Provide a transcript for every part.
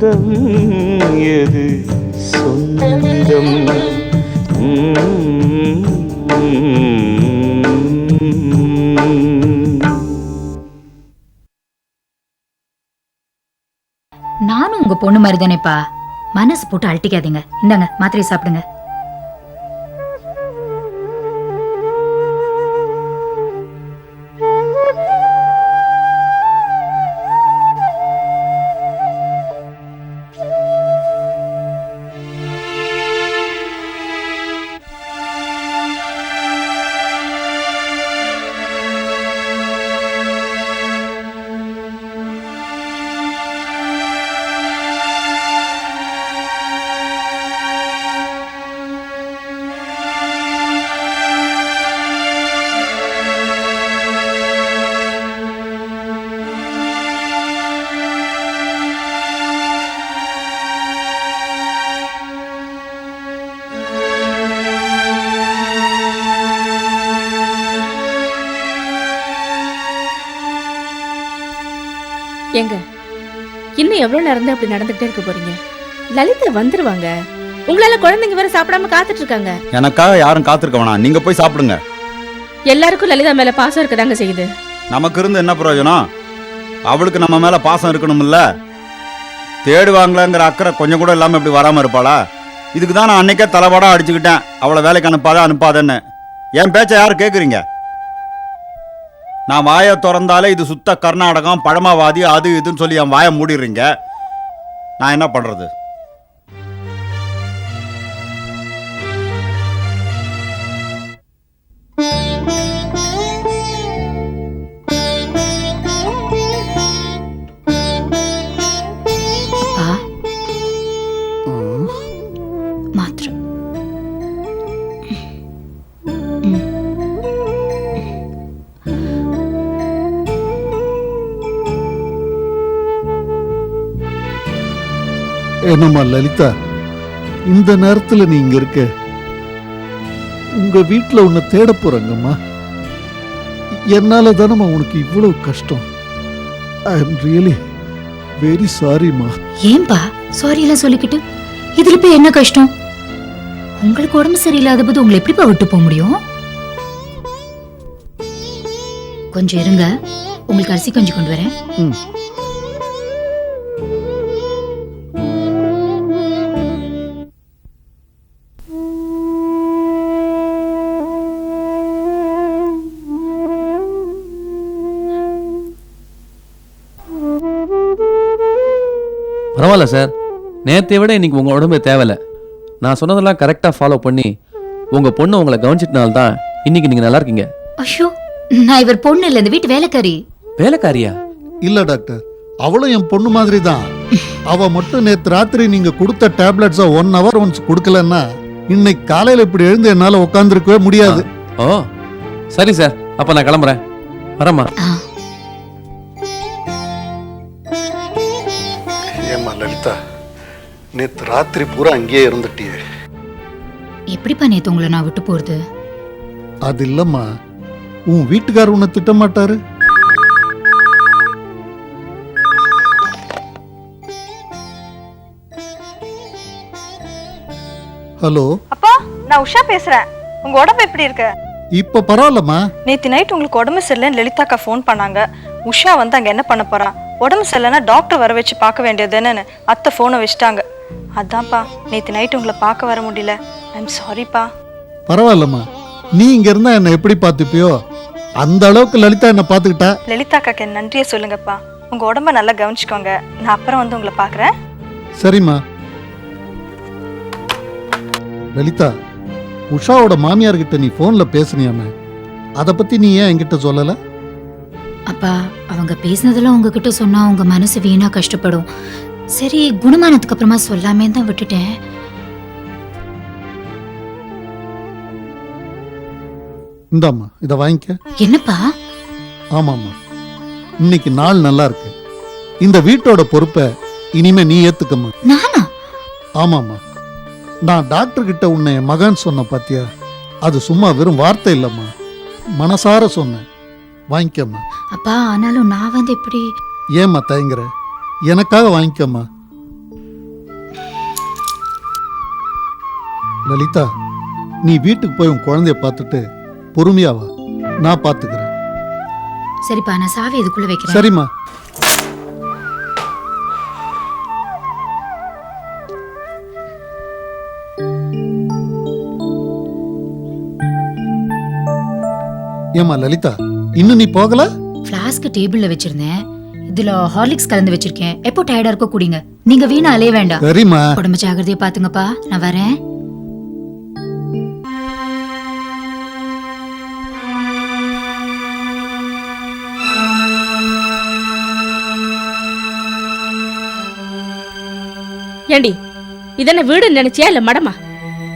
சொந்தம் எது சொந்தம்? நானும் உங்க பொண்ணு மாதிரி தானேப்பா. மனசு போட்டு அழட்டிக்காதீங்க. இந்தாங்க மாத்திரை சாப்பிடுங்க. ஏங்க இன்னும் எவ்வளவு நேரம் தான் இப்படி நடந்துகிட்டே இருக்க போறீங்க? லலிதா வந்துருவாங்க. உங்களால குழந்தைங்க வேற சாப்பிடாம காத்துட்டு இருக்காங்க. எனக்காக யாரும் காத்திருக்க வேணாம். நீங்க போய் சாப்பிடுங்க. எல்லாருக்கும் லலிதா மேல பாசம் இருக்கதாங்க செய்யுது. நமக்கு இருந்து என்ன பிரயோஜனம்? அவளுக்கு நம்ம மேல பாசம் இருக்கணும்ல? தேடுவாங்களேங்கிற அக்கறை கொஞ்சம் கூட இல்லாம இப்படி வராம இருப்பாளா? இதுக்கு தான் நான் அன்னைக்கே தலைபாடா அடிச்சுக்கிட்டேன். அவளை வேலைக்கு அனுப்பாத அனுப்பாதன்னு. என் பேச்சை யாரு கேக்குறீங்க? நான் வாயை திறந்தாலே இது சுத்த கர்நாடகம் பழமவாதி அது இதுன்னு சொல்லி என் வாயை மூடிடுறீங்க. நான் என்ன பண்ணுறது என்னம்மா லலிதா இந்த நேரத்துல நீ இங்க இருக்க. உங்க வீட்ல உன்னை தேட போறாங்கம்மா. என்னால தானம்மா உனக்கு இவ்வளவு கஷ்டம். ஐ எம் ரியலி வெரி சாரிம்மா ஏன்பா சாரி எல்லாம் சொல்லிக்கிட்டு? இதுல போய் என்ன கஷ்டம்? உங்களுக்கு உடம்பு சரியில்லாத போது உங்களை எப்படிப்பா விட்டு போக முடியும்? கொஞ்சம் இருங்க. உங்களுக்கு அரிசி கொஞ்சம் கொண்டு வரேன். ம். பரவாயில்ல சார் நேற்றை விட இன்னைக்கு உங்க உடம்பு தேவையில்ல. நான் சொன்னதெல்லாம் கரெக்டாக ஃபாலோ பண்ணி உங்க பொண்ணு உங்களை கவனிச்சிட்டனால தான் இன்னைக்கு நீங்க நல்லா இருக்கீங்க. ஐயோ நான் இவர் பொண்ணு இல்ல இந்த வீட்டு வேலைக்காரி. வேலைக்காரியா? இல்ல டாக்டர். அவளும் என் பொண்ணு மாதிரி தான் அவ மட்டும் நேத்து ராத்திரி நீங்க கொடுத்த டேப்லெட்ஸை ஒன் ஹவர் ஒன்ஸ் கொடுக்கலன்னா இன்னைக்கு காலையில இப்படி எழுந்து என்னால உட்காந்துருக்கவே முடியாது. ஓ. சரி சார் அப்ப நான் கிளம்புறேன். வரேம்மா. ஆ, ஏமா லலிதா? நேத்து ராத்திரி பூரா அங்கேயே இருந்துட்டியே. எப்படிப்பா நேத்து உங்களை நான் விட்டு போறது? அது இல்லம்மா. உன் வீட்டுக்காரர் உன்னை திட்ட மாட்டாரு ஹலோ. அப்பா நான் உஷா பேசுறேன். உங்க உடம்பு எப்படி இருக்கு? இப்ப பரவாயில்லம்மா. நேத்து நைட் உங்களுக்கு உடம்பு சரியில்லைன்னு லலிதாக்கா ஃபோன் பண்ணாங்க. உஷா வந்து அங்க என்ன பண்ண போறா? உடம்பு சரியில்லைன்னா டாக்டர் வர வச்சு பார்க்க வேண்டியதுன்னு அத்தை ஃபோனை வச்சுட்டாங்க. அதான்ப்பா நேத்து நைட் உங்களை பார்க்க வர முடியல. ஐம் சாரிப்பா பரவாயில்லம்மா. நீ இங்க இருந்தா என்ன எப்படி பார்த்துப்பியோ? அந்த அளவுக்கு லலிதா என்ன பார்த்துக்கிட்டா? லலிதாக்காக்கு என் நன்றியை சொல்லுங்கப்பா. உங்க உடம்ப நல்லா கவனிச்சுக்கோங்க. நான் அப்புறம் வந்து உங்களை பார்க்கறேன். சரிம்மா. லலிதா உஷாவோட மாமியார் கிட்ட நீ போன்ல பேசுனியாமே? அத பத்தி நீ ஏன் என்கிட்ட சொல்லல? அப்பா அவங்க பேசினதெல்லாம் உங்ககிட்ட சொன்னா உங்க மனசு வீணா கஷ்டப்படும். சரி குணமானதுக்கு அப்புறமா சொல்லாமே தான் விட்டுட்டேன். இந்தாம்மா இத வாங்கிக்க. என்னப்பா? ஆமாம்மா. இன்னைக்கு நாள் நல்லா இருக்கு. இந்த வீட்டோட பொறுப்பை இனிமே நீ ஏத்துக்கம்மா. நானா? ஆமாம்மா. நான் டாக்டர் கிட்ட உன்னை என் மகன் சொன்ன பாத்தியா? அது சும்மா வெறும் வார்த்தை இல்லம்மா. மனசார சொன்னேன். வாங்கிக்கோமா அப்பா ஆனாலும் நான் வந்து இப்படி ஏம்மா தயங்குற? எனக்காக வாங்கிக்கம்மா. லலிதா நீ வீட்டுக்கு போய் உன் குழந்தைய பார்த்துட்டு பொறுமையாவா நான் பார்த்துக்கிறேன். சரிப்பா நான் சாவி இதுக்குள்ள வைக்கிறேன். சரிம்மா. ஏம்மா லலிதா இன்னும் நீ போகல? ஃப்ளாஸ்க் டேபிள்ல வச்சிருந்தேன். இதுல ஹார்லிக்ஸ் கலந்து வச்சிருக்கேன். எப்போ டயர்டா இருக்க குடிங்க. நீங்க வீணா அலைய வேண்டாம். சரிம்மா. உடம்பு ஜாகிரதையா பாத்துங்கப்பா. நான் வரேன். ஏண்டி இதென்ன வீடு நினைச்சியா இல்ல மடமா?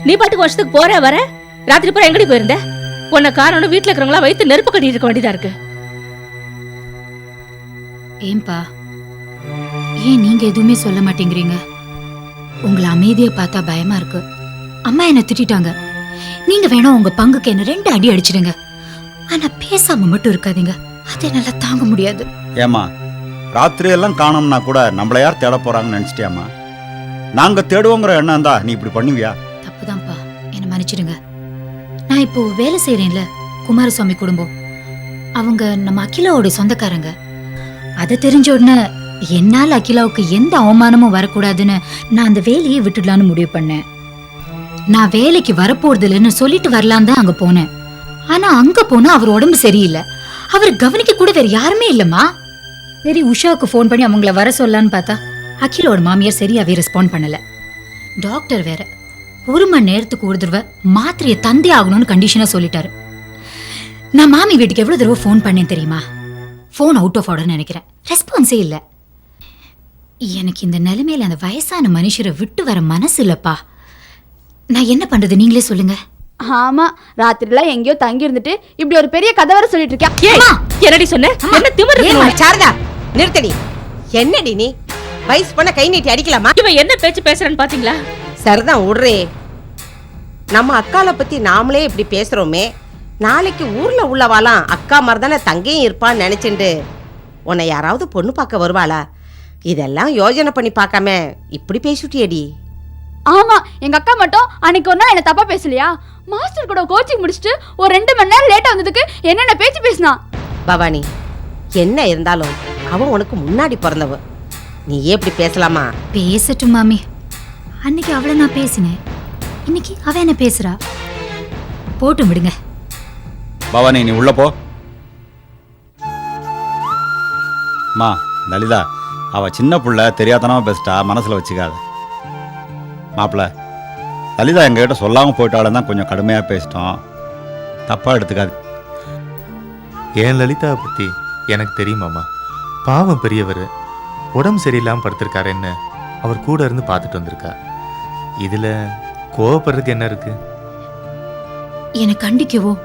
நீ பாட்டுக்கு வருஷத்துக்கு போற வர? ராத்திரி பூரா எங்கடி போயிருந்த? உன்னை காரணம் வீட்டுல இருக்கிறவங்களா வைத்து நெருப்பு கட்டிட்டு இருக்க வேண்டியதா இருக்கு. ஏன்பா ஏன் நீங்க எதுவுமே சொல்ல மாட்டேங்கிறீங்க? உங்களை அமைதியா பார்த்தா பயமா இருக்கு. அம்மா என்ன திட்டிட்டாங்க. நீங்க வேணா உங்க பங்குக்கு என்ன ரெண்டு அடி அடிச்சிடுங்க. ஆனா பேசாம மட்டும் இருக்காதீங்க. அது என்னால தாங்க முடியாது. ஏம்மா ராத்திரி எல்லாம் காணோம்னா கூட நம்மள யார் தேட போறாங்கன்னு நினைச்சிட்டியாம்மா? நாங்க தேடுவோங்கிற எண்ணம் இருந்தா நீ இப்படி பண்ணுவியா? தப்புதான்ப்பா. என்ன மன்னிச்சிடுங்க. நான் இப்போ வேலை செய்யறேன்ல குமாரசுவாமி குடும்பம். அவங்க நம்ம அகிலாவோட சொந்தக்காரங்க. அதை தெரிஞ்ச உடனே என்னால் அகிலாவுக்கு எந்த அவமானமும் வரக்கூடாதுன்னு நான் அந்த வேலையை விட்டுடலான்னு முடிவு பண்ணேன். நான் வேலைக்கு வரப்போறது இல்லைன்னு சொல்லிட்டு வரலாம் தான் அங்க போனேன். ஆனா அங்க போனா அவர் உடம்பு சரியில்லை. அவர் கவனிக்க கூட வேற யாருமே இல்லம்மா. சரி உஷாவுக்கு ஃபோன் பண்ணி அவங்கள வர சொல்லலான்னு பார்த்தா அகிலோட மாமியார் சரியாவே ரெஸ்பாண்ட் பண்ணல. டாக்டர் வேற ஒரு மணி நேரத்துக்கு ஒரு தடவை மாத்திரையை தந்தே ஆகணும்னு கண்டிஷனா சொல்லிட்டாரு. நான் மாமி வீட்டுக்கு எவ்வளவு தடவை ஃபோன் பண்ணேன் தெரியுமா? ஃபோன் அவுட் ஆஃப் ஆர்டர்னு நினைக்கிறேன். ரெஸ்பான்ஸே இல்லை. எனக்கு இந்த நிலைமையில அந்த வயசான மனுஷரை விட்டு வர மனசு இல்லப்பா. நான் என்ன பண்றது நீங்களே சொல்லுங்க. ஆமா ராத்திரிலாம் எங்கேயோ தங்கி இருந்துட்டு இப்படி ஒரு பெரிய கதை வர சொல்லிட்டு இருக்கேன். ஏய் என்னடி சொன்ன? என்ன திமிரு? சாரதா! நிறுத்தடி. என்னடி நீ? வயசு பண்ண கை நீட்டி அடிக்கலாமா? இவன் என்ன பேச்சு பேசுறான்னு பாத்தீங்களா? சரிதான் விடுறே. நம்ம அக்கால பத்தி நாமளே இப்படி பேசுறோமே. நாளைக்கு ஊர்ல உள்ளவாலாம் அக்கா மாதிரி தானே தங்கையும் இருப்பான்னு நினைச்சுண்டு. உன்னை யாராவது பொண்ணு பார்க்க வருவாளா? இதெல்லாம் யோசனை பண்ணி பார்க்காம இப்படி பேசிட்டியடி. ஆமா எங்க அக்கா மட்டும் அன்னைக்கு ஒரு நாள் என்ன தப்பா பேசலையா? மாஸ்டர் கூட கோச்சிங் முடிச்சுட்டு ஒரு ரெண்டு மணி நேரம் லேட்டா வந்ததுக்கு என்னென்ன பேச்சு பேசினா? பவானி என்ன இருந்தாலும் அவன் உனக்கு முன்னாடி பிறந்தவ. நீ ஏன் இப்படி பேசலாமா? பேசட்டும் மாமி. அன்னைக்கு அவளை நான் பேசினேன். இன்னைக்கு அவ என்ன பேசுறா? போட்டும் விடுங்க. பவானி நீ உள்ள போ. மா லலிதா அவ சின்ன புள்ள தெரியாதனமா பேசிட்டா மனசுல வச்சுக்காத. மாப்பிள்ள லலிதா எங்ககிட்ட சொல்லாம போயிட்டாலும் தான் கொஞ்சம் கடுமையா பேசிட்டோம். தப்பா எடுத்துக்காது. என் லலிதாவை பற்றி எனக்கு தெரியுமாம்மா? பாவம் பெரியவர். உடம்பு சரியில்லாமல் படுத்திருக்காருன்னு அவர் கூட இருந்து பார்த்துட்டு வந்திருக்கா. இதில் கோவப்படுறதுக்கு என்ன இருக்கு? என்னை கண்டிக்கவோ?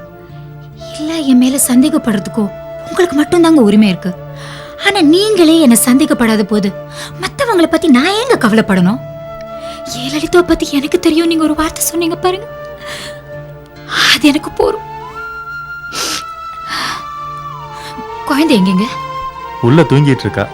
இல்ல என் மேல சந்தேகப்படுறதுக்கோ? உங்களுக்கு மட்டும்தாங்க உரிமை இருக்கு. ஆனா நீங்களே என்ன சந்தேகப்படாத போது மத்தவங்கள பத்தி நான் ஏங்க கவலைப்படணும்? ஏன் லலிதாவை பத்தி எனக்கு தெரியும். நீங்க ஒரு வார்த்தை சொன்னீங்க பாருங்க. அது எனக்கு போரும். குழந்தை எங்கெங்க? உள்ள தூங்கிட்டு இருக்கா.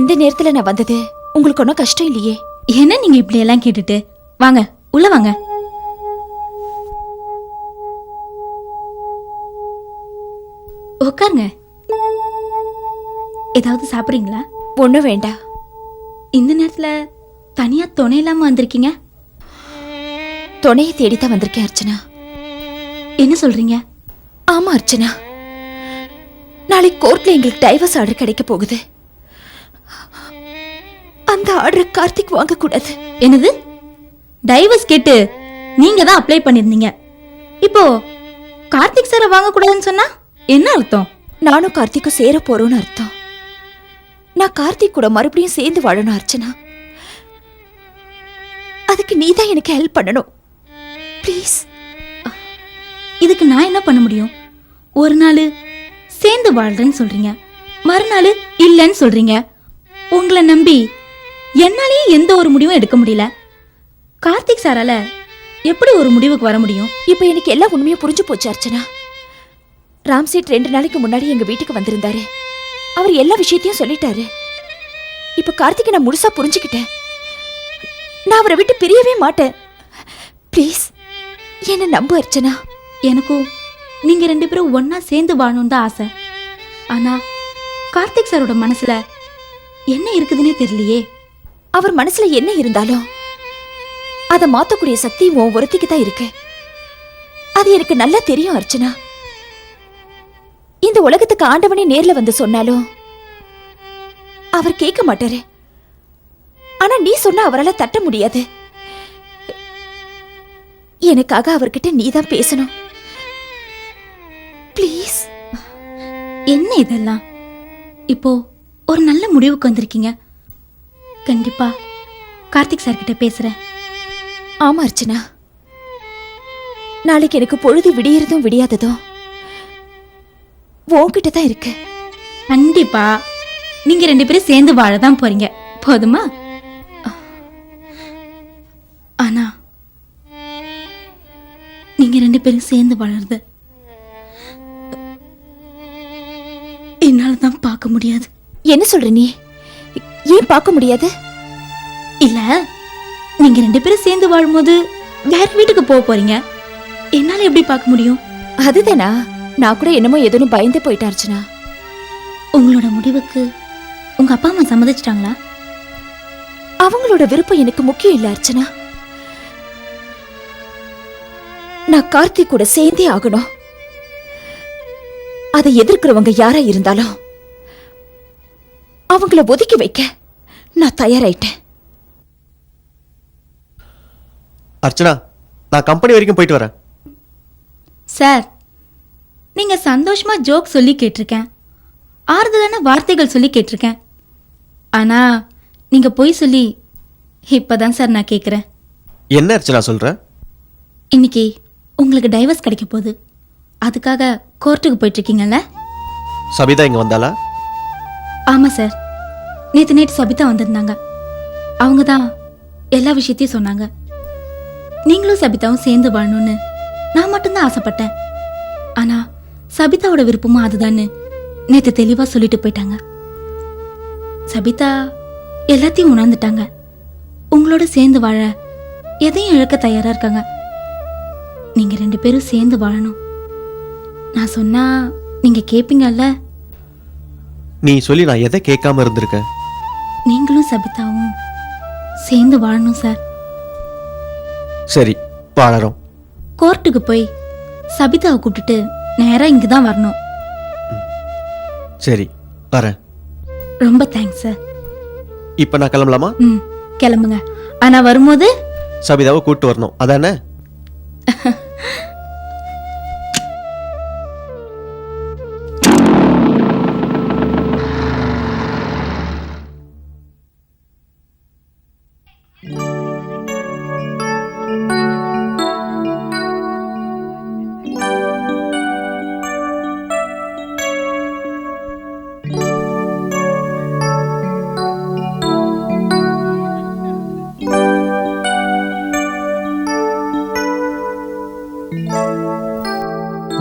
இந்த நேரத்துல நான் வந்தது உங்களுக்கு ஒன்றும் கஷ்டம் இல்லையே? என்ன நீங்க இப்படி எல்லாம் கேட்டுட்டு? வாங்க உள்ள வாங்க. உட்காருங்க. ஏதாவது சாப்பிடுறீங்களா? ஒன்றும் வேண்டாம். இந்த நேரத்துல தனியா துணை இல்லாம வந்திருக்கீங்க? துணையை தேடித்தான் வந்திருக்கேன் அர்ச்சனா. என்ன சொல்றீங்க? ஆமா அர்ச்சனா. நாளைக்கு கோர்ட்ல எங்களுக்கு டைவர்ஸ் ஆர்டர் கிடைக்க போகுது. அந்த ஆர்டர் கார்த்திக் வாங்க கூடாது என்னது? டைவர்ஸ் கேட்டு நீங்க தான் அப்ளை பண்ணிருந்தீங்க இப்போ கார்த்திக் சாரை வாங்கக்கூடாதுன்னு சொன்னா என்ன அர்த்தம்? நானும் கார்த்திக்கும் சேர போறோம்னு அர்த்தம். நான் கார்த்திக் கூட மறுபடியும் சேர்ந்து வாழணும் அர்ச்சனா. அதுக்கு நீ தான் எனக்கு ஹெல்ப் பண்ணணும். ப்ளீஸ் இதுக்கு நான் என்ன பண்ண முடியும்? ஒரு நாள் சேர்ந்து வாழ்றேன்னு சொல்றீங்க. மறுநாள் இல்லைன்னு சொல்றீங்க. உங்களை நம்பி என்னாலேயே எந்த ஒரு முடிவும் எடுக்க முடியல. கார்த்திக் சாரால எப்படி ஒரு முடிவுக்கு வர முடியும்? இப்போ எனக்கு எல்லா உண்மையும் புரிஞ்சு போச்சு அர்ச்சனா. ராம்சேட் ரெண்டு நாளைக்கு முன்னாடி எங்க வீட்டுக்கு வந்திருந்தாரு. அவர் எல்லா விஷயத்தையும் சொல்லிட்டாரு. இப்ப கார்த்திகை நான் முழுசா புரிஞ்சுக்கிட்டேன். நான் அவரை விட்டு பிரியவே மாட்டேன். ப்ளீஸ் என்ன நம்பு அர்ச்சனா. எனக்கும் நீங்க ரெண்டு பேரும் ஒண்ணா சேர்ந்து வாழணும்னு தான் ஆசை. ஆனா கார்த்திக் சாரோட மனசுல என்ன இருக்குதுன்னே தெரியலையே. அவர் மனசுல என்ன இருந்தாலும் அதை மாத்தக்கூடிய சக்தி உன் ஒருத்திக்கு தான் இருக்கு. அது எனக்கு நல்லா தெரியும் அர்ச்சனா. இந்த உலகத்துக்கு ஆண்டவனே நேர்ல வந்து சொன்னாலும் அவர் கேட்க மாட்டாரு. ஆனா நீ சொன்னா அவரால் தட்ட முடியாது. எனக்காக அவர்கிட்ட நீ தான் பேசணும். ப்ளீஸ் என்ன இதெல்லாம்? இப்போ ஒரு நல்ல முடிவுக்கு வந்திருக்கீங்க. கண்டிப்பா. கார்த்திக் சார் கிட்ட பேசுறேன். ஆமா அர்ச்சனா. நாளைக்கு எனக்கு பொழுது விடியறதும் விடியாததும் உன்கிட்ட தான் இருக்கு. கண்டிப்பா. நீங்க ரெண்டு பேரும் சேர்ந்து வாழதான் போறீங்க. போதுமா? ஆனா நீங்க ரெண்டு பேரும் சேர்ந்து வாழறது என்னால தான் பார்க்க முடியாது. என்ன சொல்ற நீ? ஏன் பார்க்க முடியாது? இல்ல நீங்க ரெண்டு பேரும் சேர்ந்து வாழும்போது வேற வீட்டுக்கு போக போறீங்க. என்னால எப்படி பார்க்க முடியும்? அதுதானா? நான் கூட என்னமோ எதுன்னு பயந்து போயிட்டா அர்ச்சனா. உங்களோட முடிவுக்கு உங்க அப்பா அம்மா சம்மதிச்சிட்டாங்களா? அவங்களோட விருப்பம் எனக்கு முக்கியம் இல்ல அர்ச்சனா. நான் கார்த்திக் கூட சேர்ந்தே ஆகணும். அதை எதிர்க்கிறவங்க யாரா இருந்தாலும். அவங்கள ஒதுக்கி வைக்க நான் தயாராயிட்டேன். அர்ச்சனா நான் கம்பெனி வரைக்கும் போயிட்டு வரேன். சார் நீங்க சந்தோஷமா ஜோக் சொல்லி கேட்டிருக்கேன். ஆறுதலான வார்த்தைகள் சொல்லி கேட்டிருக்கேன். ஆனா நீங்க பொய் சொல்லி இப்பதான் சார் நான் கேட்குறேன் என்ன அர்ச்சனா சொல்ற? இன்னைக்கு உங்களுக்கு டைவர்ஸ் கிடைக்க போகுது. அதுக்காக கோர்ட்டுக்கு போயிட்டு இருக்கீங்கல்ல? சபிதா இங்க வந்தாளா? ஆமா சார். நேற்று நைட்டு சபிதா வந்திருந்தாங்க. அவங்க தான் எல்லா விஷயத்தையும் சொன்னாங்க. நீங்களும் சபிதாவும் சேர்ந்து வாழணும்னு நான் மட்டும்தான் ஆசைப்பட்டேன். ஆனால் சபிதாவோட விருப்பமும் அதுதான்னு நேற்று தெளிவாக சொல்லிட்டு போயிட்டாங்க. சபிதா எல்லாத்தையும் உணர்ந்துட்டாங்க. உங்களோட சேர்ந்து வாழ எதையும் இழக்க தயாராக இருக்காங்க. நீங்கள் ரெண்டு பேரும் சேர்ந்து வாழணும். நான் சொன்னால் நீங்கள் கேட்பீங்கல்ல நீ சொல்லி நான் எதை கேட்காம இருந்திருக்கேன் சபிதாவும் சேர்ந்து வாழணும் சார். சரி வாழறோம். கோர்ட்டுக்கு போய் சபிதாவை கூப்பிட்டுட்டு நேரா இங்க தான் வரணும். சரி வரேன். ரொம்ப தேங்க்ஸ் சார். இப்ப நான் கிளம்பலாமா? ம் கிளம்புங்க. ஆனா வரும்போது சபிதாவை கூட்டு வரணும். அதானே?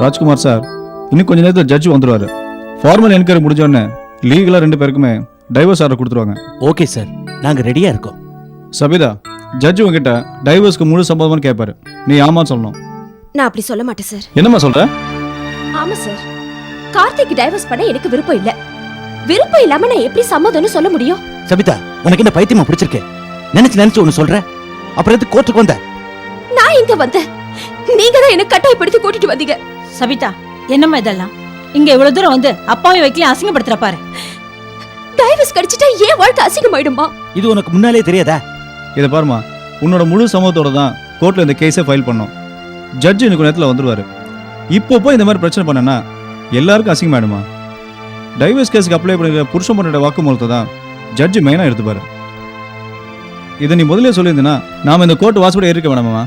ராஜ்குமார் சார் இன்னும் கொஞ்ச நேரத்தில் ஜட்ஜ் வந்துருவாரு. ஃபார்மல் என்கொயரி முடிஞ்ச உடனே லீகலாக ரெண்டு பேருக்குமே டைவர்ஸ் ஆர்டர் கொடுத்துருவாங்க. ஓகே சார் நாங்க ரெடியா இருக்கோம். சபிதா ஜட்ஜ் உங்ககிட்ட டைவர்ஸ்க்கு முழு சம்மதமான்னு கேட்பாரு நீ ஆமான்னு சொல்லணும். நான் அப்படி சொல்ல மாட்டேன் சார். என்னம்மா சொல்ற? ஆமா சார். கார்த்திக் டைவர்ஸ் பண்ண எனக்கு விருப்பம் இல்ல. விருப்பம் இல்லாம நான் எப்படி சம்மதம்னு சொல்ல முடியும்? சபிதா உனக்கு என்ன பைத்தியமா பிடிச்சிருக்கு? நினைச்சு நினைச்சு ஒண்ணு சொல்ற? அப்புறம் எதுக்கு கோர்ட்டுக்கு வந்த? நான் இங்க வந்தேன். நீங்க தான் என்ன கட்டாயப்படுத்தி கூட்டிட்டு வந்தீங்க. சபிதா என்னம்மா இதெல்லாம்? இங்க இவ்வளவு தூரம் வந்து அப்பாவை வைக்கல அசிங்கப்படுத்துற பாரு. டைவர்ஸ் கிடைச்சிட்டா ஏன் வாழ்க்கை அசிங்கமாயிடுமா? இது உனக்கு முன்னாலே தெரியாதா? இதை பாருமா உன்னோட முழு சம்மதத்தோட தான் கோர்ட்டில் இந்த கேஸை ஃபைல் பண்ணோம். ஜட்ஜ் இன்னைக்கு நேரத்தில் வந்துருவாரு. இப்போ போய் இந்த மாதிரி பிரச்சனை பண்ணனா எல்லாருக்கும் அசிங்கமாயிடுமா? டைவர்ஸ் கேஸுக்கு அப்ளை பண்ணிக்கிற புருஷன் பொண்ணோட வாக்குமூலத்தை தான் ஜட்ஜி மெயினாக எடுத்துப்பாரு. இதை நீ முதல்ல சொல்லியிருந்தீன்னா நாம இந்த கோர்ட் வாசப்படி இருக்க வேணாமா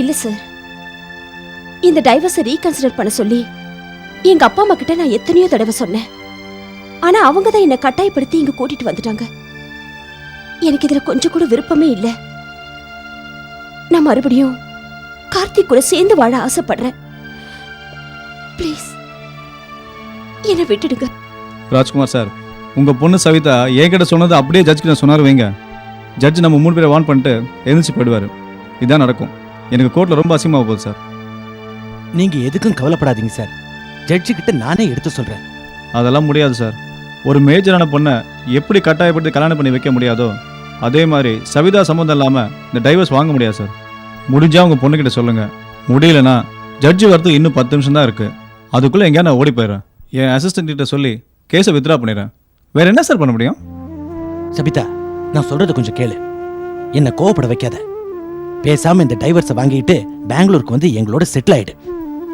இல்ல சார் இந்த டைவர்ஸை ரீகன்சிடர் பண்ண சொல்லி எங்க அப்பா அம்மா கிட்ட நான் எத்தனையோ தடவை சொன்னேன். ஆனா அவங்க தான் என்னை கட்டாயப்படுத்தி இங்க கூட்டிட்டு வந்துட்டாங்க. எனக்கு இதுல கொஞ்சம் கூட விருப்பமே இல்ல. நான் மறுபடியும் கார்த்திக் கூட சேர்ந்து வாழ ஆசைப்படுறேன். ப்ளீஸ் என்னை விட்டுடுங்க. ராஜ்குமார் சார் உங்க பொண்ணு சவிதா என்கிட்ட சொன்னது அப்படியே ஜட்ஜ்க்கு நான் சொன்னார் வைங்க. ஜட்ஜ் நம்ம மூணு பேரை வான் பண்ணிட்டு எழுந்திரிச்சு போயிடுவாரு. இதான் நடக்கும். எனக்கு கோர்ட்டில் ரொம்ப அசிங்கமாக போகுது சார். நீங்க எதுக்கும் கவலைப்படாதீங்க சார். ஜட்ஜி கிட்ட நானே எடுத்து சொல்றேன். அதெல்லாம் முடியாது சார். ஒரு மேஜரான பொண்ணை எப்படி கட்டாயப்படுத்தி கல்யாணம் பண்ணி வைக்க முடியாதோ அதே மாதிரி சவிதா சம்மந்தம் இல்லாமல் இந்த டைவர்ஸ் வாங்க முடியாது சார். முடிஞ்சா உங்க பொண்ணுகிட்ட சொல்லுங்க. முடியலனா ஜட்ஜி வரதுக்கு இன்னும் பத்து நிமிஷம் தான் இருக்கு. அதுக்குள்ள எங்கேயா நான் ஓடி போயிடுறேன். என் அசிஸ்டன்ட் கிட்ட சொல்லி கேஸை வித்ரா பண்ணிடுறேன். வேற என்ன சார் பண்ண முடியும்? சபிதா நான் சொல்றது கொஞ்சம் கேளு. என்ன கோவப்பட வைக்காத. பேசாம இந்த டைவர்ஸை வாங்கிட்டு பெங்களூருக்கு வந்து எங்களோட செட்டில் ஆயிடு.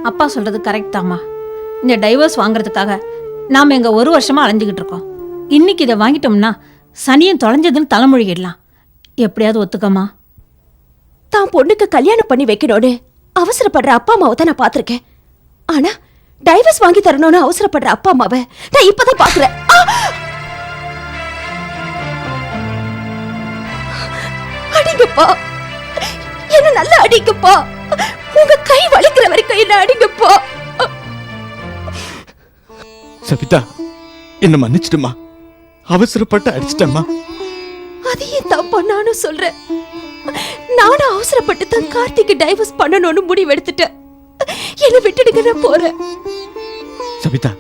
அப்பா சொல்றது கரெக்ட் தாம்மா. இந்த டைவர்ஸ் வாங்குறதுக்காக நாம் எங்கள் ஒரு வருஷமாக அலைஞ்சிக்கிட்டு இருக்கோம். இன்னைக்கு இதை வாங்கிட்டோம்னா சனியும் தொலைஞ்சதுன்னு தலைமொழிகிடலாம். எப்படியாவது ஒத்துக்கம்மா. தான் பொண்ணுக்கு கல்யாணம் பண்ணி வைக்கணும்னு அவசரப்படுற அப்பா அம்மாவை தான் நான் பார்த்துருக்கேன். ஆனால் டைவர்ஸ் வாங்கி தரணும்னு அவசரப்படுற அப்பா அம்மாவை நான் இப்போ தான் பார்க்குறேன் அடிங்கப்பா! என்ன நல்லா அடிங்கப்பா. உங்க கை வலிக்கிற வரைக்கும் என்ன அடிங்கப்பா. சபிதா என்ன மன்னிச்சிடுமா? அவசரப்பட்டு அடிச்சிட்டம்மா. அதையே தப்பா நானும் சொல்றேன்? நானும் அவசரப்பட்டு தான் கார்த்திக்கு டைவர்ஸ் பண்ணணும்னு முடிவெடுத்துட்டேன் என்னை விட்டுடுங்க நான் போறேன். சபிதா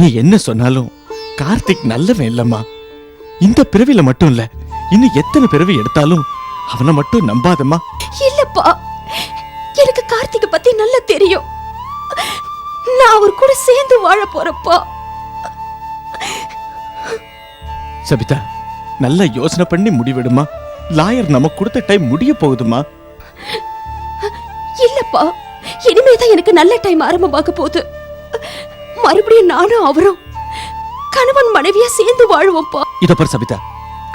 நீ என்ன சொன்னாலும் கார்த்திக் நல்லவன் இல்லம்மா. இந்த பிறவில மட்டும் இல்ல இன்னும் எத்தனை பிறவி எடுத்தாலும் அவனை மட்டும் நம்பாதம்மா. இல்லப்பா. எனக்கு கார்த்திக பத்தி நல்லா தெரியும். நான் அவர் கூட சேர்ந்து வாழ போறப்பா. சபிதா நல்ல யோசனை பண்ணி முடிவெடுமா. லாயர் நமக்கு கொடுத்த டைம் முடிய போகுதுமா இல்லப்பா. இனிமேதான் எனக்கு நல்ல டைம் ஆரம்பமாக போகுது. மறுபடியும் நானும் அவரும் கணவன் மனைவியா சேர்ந்து வாழ்வோம்ப்பா. இத பாரு சபிதா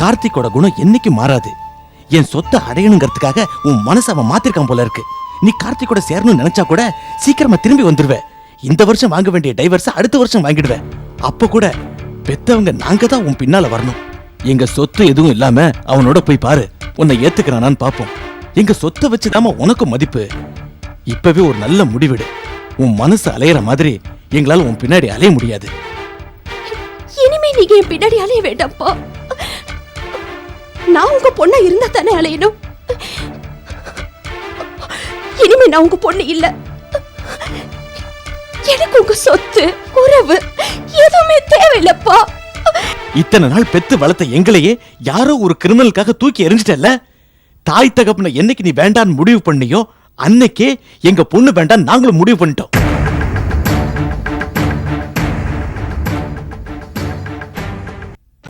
கார்த்திக்கோட குணம் என்னைக்கு மாறாது. என் சொத்தை அடையணுங்கிறதுக்காக உன் மனசை அவன் மாத்திருக்கான் போல இருக்கு. நீ கார்த்திக்கோட சேரணும்னு நினைச்சா கூட சீக்கிரமா திரும்பி வந்துருவ. இந்த வருஷம் வாங்க வேண்டிய டைவர்ஸ அடுத்த வருஷம் வாங்கிடுவ அப்ப கூட பெத்தவங்க நாங்க தான் உன் பின்னால வரணும். எங்க சொத்து எதுவும் இல்லாம அவனோட போய் பாரு. உன்னை ஏத்துக்கிறானான்னு பாப்போம். எங்க சொத்தை வச்சுதாம உனக்கு மதிப்பு. இப்பவே ஒரு நல்ல முடிவிடு. உன் மனசு அலையிற மாதிரி எங்களால உன் பின்னாடி அலைய முடியாது. இனிமே நீங்க என் பின்னாடி அலைய வேண்டாம்ப்பா. நான் உங்க பொண்ணா இருந்தா தானே அலையணும்? இனிமே நான் உங்க பொண்ணு இல்ல. எனக்கு உங்க சொத்து உறவு எதுவுமே தேவையில்லப்பா. இத்தனை நாள் பெத்து வளர்த்த எங்களையே யாரோ ஒரு கிரிமினலுக்காக தூக்கி எறிஞ்சிட்டல்ல? தாய் தகப்பனை என்னைக்கு நீ வேண்டான்னு முடிவு பண்ணியோ அன்னைக்கே எங்க பொண்ணு வேண்டாம் நாங்களும் முடிவு பண்ணிட்டோம்.